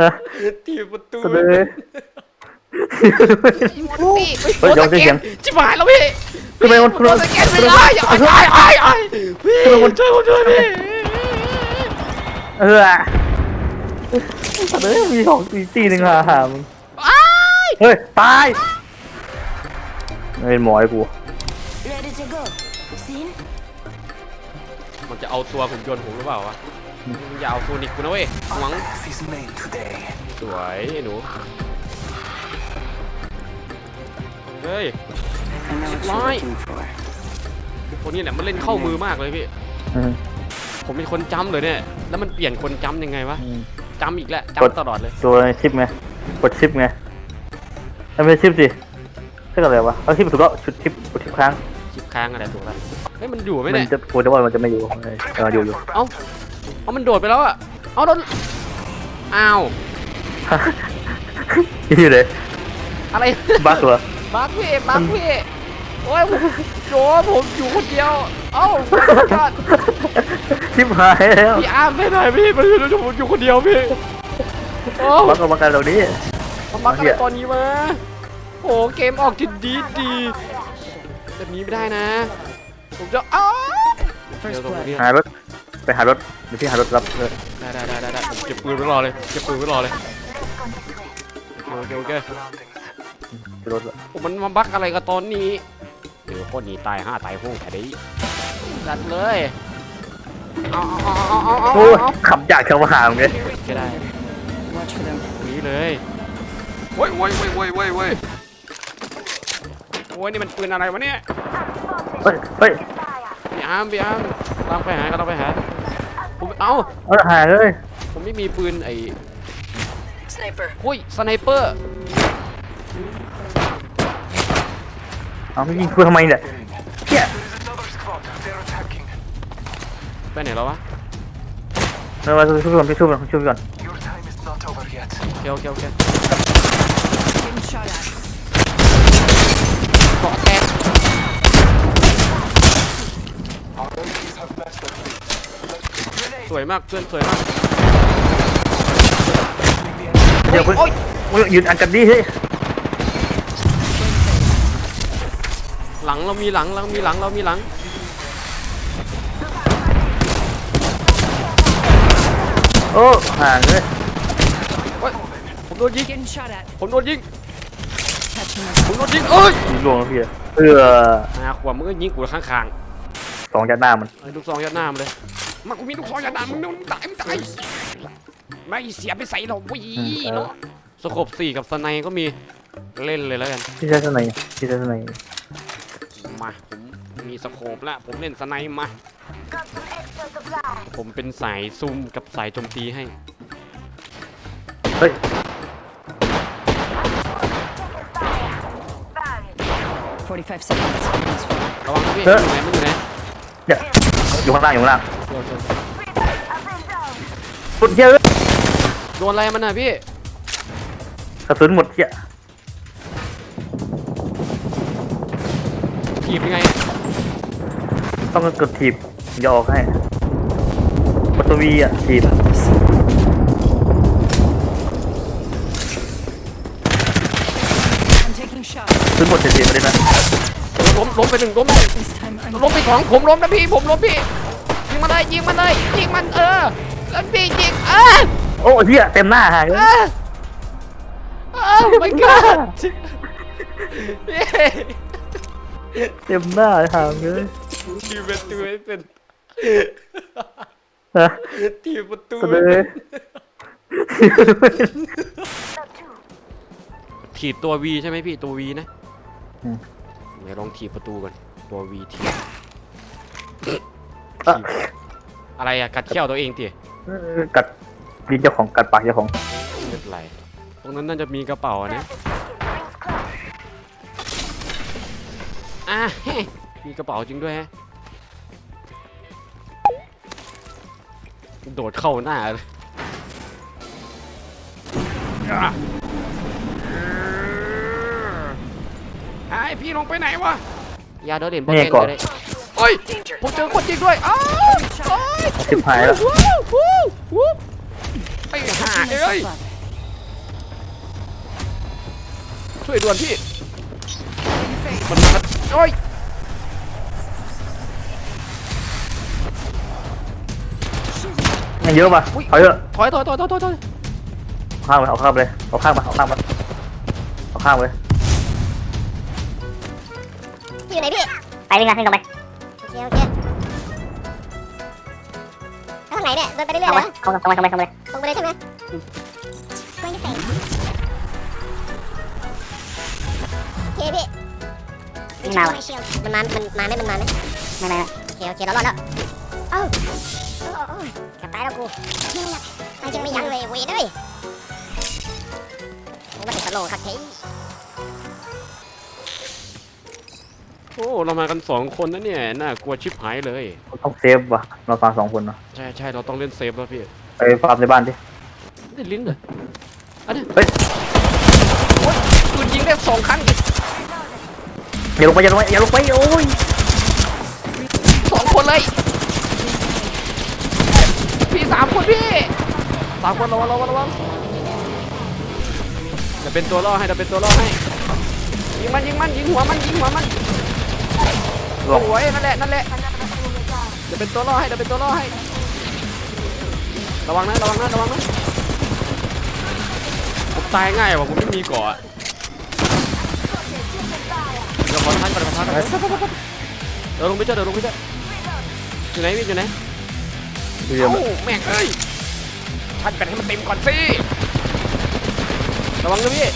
ฮะทีประตูเสนอโอ้ยเฮ้ยเดี๋ยวเสียงชิบหายแล้วพี่ทำไมมันโดนสแกนไปเลยไอ้ไอ้ไอ้ไอ้พี่ทำไมมัน ช่วยผมด้วยพี่เออเสนอมีของตีตีหนึ่งหาหามึงอ้ายเฮ้ย ตายเป็นหมอไอ้กู Ready to go. Seen? มันจะเอาตัวผมยนต์ผมหรือเปล่าวะมึง อย่าเอาโซนิกกูนะเว้ยหวัง is made today. สวยไอ้หนู เฮ้ย I know what Why? you're looking for. คนนี้แหละมันเล่นเข้ามือมากเลยพี่ อืมผมเป็นคนจำเลยเนี่ย แล้วมันเปลี่ยนคนจำยังไงวะอืมจำอีกแล้วกดจำตลอดเลย ตัวชิปไงกดชิปไงไม่เป็นชิปสิใช่กับอะไรวะเอาชิปถูกแล้วชุดชิปกดชิปค้างชิปค้างอะไรถูกแล้วเฮ้ยมันอยู่ไหมมัเนี่นยจะโปรแต่ว่ามันจะไม่อยู่เออเอออยู่อยู่เอ้า เอามันโดดไปแล้วอะเอาโดนอ้าวอยู่เลยอะไรบ้าตัวบักพี่บักพี่โอ้ยผมโจผมอยู่คนเดียว เอ้าก็ชิปหายแล้วพี่อาร์มไม่ได้พี่มันอยู่ผมอยู่คนเดียวพี่โอ้บ้ากรรมการเหล่านี้มาบักอะไรตอนนี้มาโอ้เกมออกจิตดีดีแบบนี้ไม่ได้นะ ผมจะอ้าวเดี๋ยวตรงนี้หารถ ไปหารถเดี๋ยวพี่หารถรับเลยได้ได้ได้ได้ได้ผมเก็บปืนไว้รอเลยเก็บปืนไว้รอเลยโอเคโอเคโอเคไปรถละโอ้มันมาบักอะไรกับตอนนี้เดี๋ยวคนหนี้ตายห้าตายโห้งแค่นี้จัดเลยเอาเอาเอาเอาเอาโอ้ยเอาขับจากชาวหามไงก็ได้ Watch for them. หนีเลยโว้ยโว้ยโว้ยโว้ยโว้ยโว้ยโอ้ยนี่มันปืนอะไรวะเนี่ยเฮ้ยเฮ้ยพี่ อาร์มพี่อาร์มกำลังไปหากำลังไปหาผมเอ้าเออหายเลยผมไม่มีปืนไอ้ Sniper. หุ้ยสไนเปอร์เอาไม่ยิงกูทำไมเนี่ยเฮีย There is another squad. They're attacking. ไปไหนแล้ววะมามาช่วยก่อนช่วยก่อนช่วยก่อน Your time is not over yet. โอเคโอเคโอเค Getting shot at. เกาะแตก Our enemies have mastered this. สวยมากเพื่อนสวยมากเดี๋ยวเพิ่งโอ้ยมึงยืนอันกันดิเฮ้ยหลังเรามีหลังเรามีหลังเรามีหลังโอ้ห่างเลยโอ้ยผมโดนยิง Getting shot at. ผมโดนยิง Catching ผมโดนยิงเอ้ยยิงลวงแล้วพี่เออนาขวามึงก็ยิงกูข้างคางสองจากหน้ามัน ๆไอ้ลูกซองยัดหน้ามาเลย มากูมีลูกซองยัดหน้ามึงมึงตายมึงตายไม่เสียไปใส่หรอกวิ่เนาะสกบสี่กับสไนก็มีเล่นเลยแล้วกันพี่ใช้สไนพี่ใช้สไนมาผมมีสโคปแล้วผมเล่นสไนมาผมเป็นสายซุ่มกับสายโจมตีให้เฮ้ย45 seconds. This far. ระวังนะพี่มึงอยู่ไหนมึงอยู่ไหน เนี่ยอยู่ข้างล่างอยู่ข้างล่าง โดนโดนสุดเยอะโดนอะไรมันน่ะพี่ กระสุนหมดเหี้ยถีบยังไงต้องกดถีบยาออกให้ประตูวีอะถีบ Got this. I'm taking shots. กระสุนหมดจะถีบไปเลยนะ ล้มล้มไปหนึ่งล้ม This time I'm ล้มไปสองผมล้มนะพี่ ผมล้มพี่ งมันเลยยิงมันเลยยิงมันเออแล้วพี่ยิงเออโอ้เหี้ยเต็มหน้าห่างเลเอยอเออไม่กล้าเต็มหน้าห่างเลยทีเป็นตัวเป็นฮะทีประตูเสนอถีบตัว V ใช่ไหมพี่ตัว V นะเดี๋ยวลองถีบประตูก่อนตัว V ถีบ อะอะไรอะกัดเขี้ยวตัวเองตีกัดลิ้นเจ้าของกัดปากเจ้าของไม่เป็นไรตรงนั้นน่าจะมีกระเป๋าอะนะอะเฮ้มีกระเป๋าจริงด้วยฮะโดดเข้าหน้าเลยอะไอ้พี่ลงไปไหนวะอยาเดินเด่นบอลเด่นเลย โอ้ยผมเจอคนจริงด้วยอ้าวโอ้ยชิบหายแล้ว วู้วู้วู้ไอ้ห่า Catching เอ้ย myself up. ช่วยด่วนพี่มันมาโอ้ยยังเยอะป่ะเอาเยอะถอยถอยถอยถอยถอยถอยเอาข้างไปเอาข้างไปเลยเอาข้างไปเอาข้างไปเอาข้างไปเลยอยู่ไหนพี่ ไปวิ่งมาวิ่งตรงไปโอ เคโอเคแล้วทางไหนเนี่ยเดินไปเรื่อยๆเหรอตรงไปตรงไปตรงไปตรงไปตรงไปเลยใช่ไหมก็ยังใส่โอเคพี่วิ่งมาวะมันมา มันมาไหมมันมาไหมไม่ไม่โอเคโอเคเรารอดแล้วเอ้าโอ้โอ้ยเกับตายแล้วกูนี่แหละตายจริงไม่ยั้งเลยเวยเลยผมว่าติดสโลว์ครับเฮ้ โอ้เรามากันสองคนนะเนี่ยน่ากลัวชิบหายเลย ต้องเซฟว่ะเราฟังสองคนเนาะใช่ใช่เราต้องเล่นเซฟแล้วพี่ไปฟาร์มในบ้านดิได้ลิ้นเลยอันนี้เฮ้ยโอ้ยปืนยิงได้สองครั้งอย่าลงไปอย่าลงไปอย่าลงไปโอ้ยสองคนเลยพี่สามคนพี่สามคนระวังระวังระวังจะเป็นตัวล่อให้จะเป็นตัวล่อให้ยิงมันยิงมันยิงหัวมันยิงหัวมัน ลงสวยนั่นแหละนั่นแหละจะเป็นตัวล่อให้จะเป็นตัวล่อให้ ระวังนะระวังนะระวังนะผมตายง่ายว่ะผมไม่มีเกาะเดี๋ยวขอท่านก่อนขอท่านก่อนเดี๋ยวลงไปเจอเดี๋ยวลงไปเจออยู่ไหนพี่อยู่ไหนดูเยอะเอ้าเลยแม่งเอ้ยชันแบตให้มันเต็มก่อนสิระวังนะพี่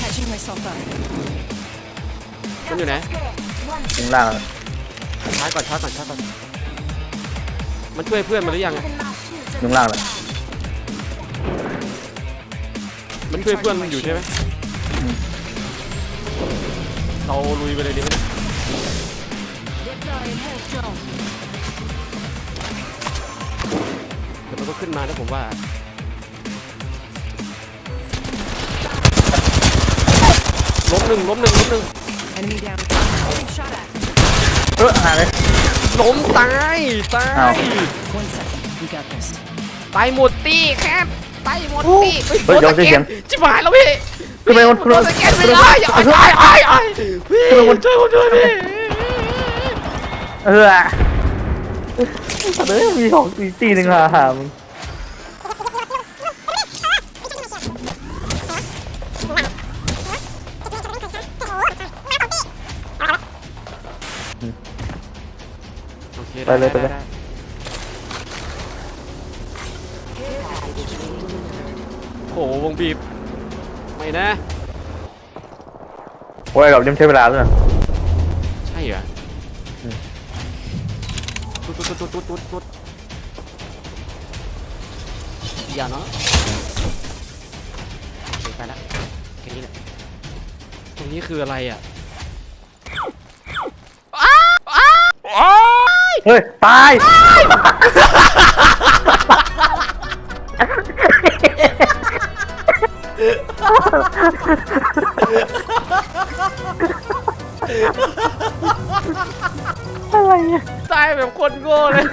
Catching myself up. มันอยู่ไหน ถึงล่างแล้วชาร์จก่อนชาร์จก่อนชาร์จก่อน มันช่วยเพื่อนมาหรือยังอะถึงล่างเลยมันช่วยเพื่อนมันอยู่ใช่ไหมเราลุยไปเลยดีไหมเนี่ยเดี๋ยวมันก็ขึ้นมานะผมว่า ล้มหนึ่งล้มหนึ่งล้มหนึ่ง Enemy down. Getting shot at. เออห่างเลยล้มตายตาอ้าวย One second. We got this. ตายหมดตี้แคทตายหมดตี้เฮ้ยยอมเสียงชิบหายแล้วพี่ขึ้นไปบนขึ้นโดไปบนนสแกนไม่ได้ไอ้ไอ้ไอ้ไอ้พี่ขึ้นไปบน ช่วยผมด้วยพี่เออเฮ้ยมีของอีกตีหนึ่งหาหามึง ไปเลยไปเลยด้ด้โอ้โหวงบีบ ไม่นะ โอ้ยกับเล่มใช้เวลาด้วยใช่เหรออืมตุ๊ดตุ๊ดตุ๊ดตุ๊ดตุ๊ดตุ๊ดอย่าเนาะโอเคไปละแค่นี้แหละตรงนี้คืออะไรอะอ้าวอ้าวอ้าว เฮ้ย ตาย อะไรเนี่ย ตายแบบคนโง่เลย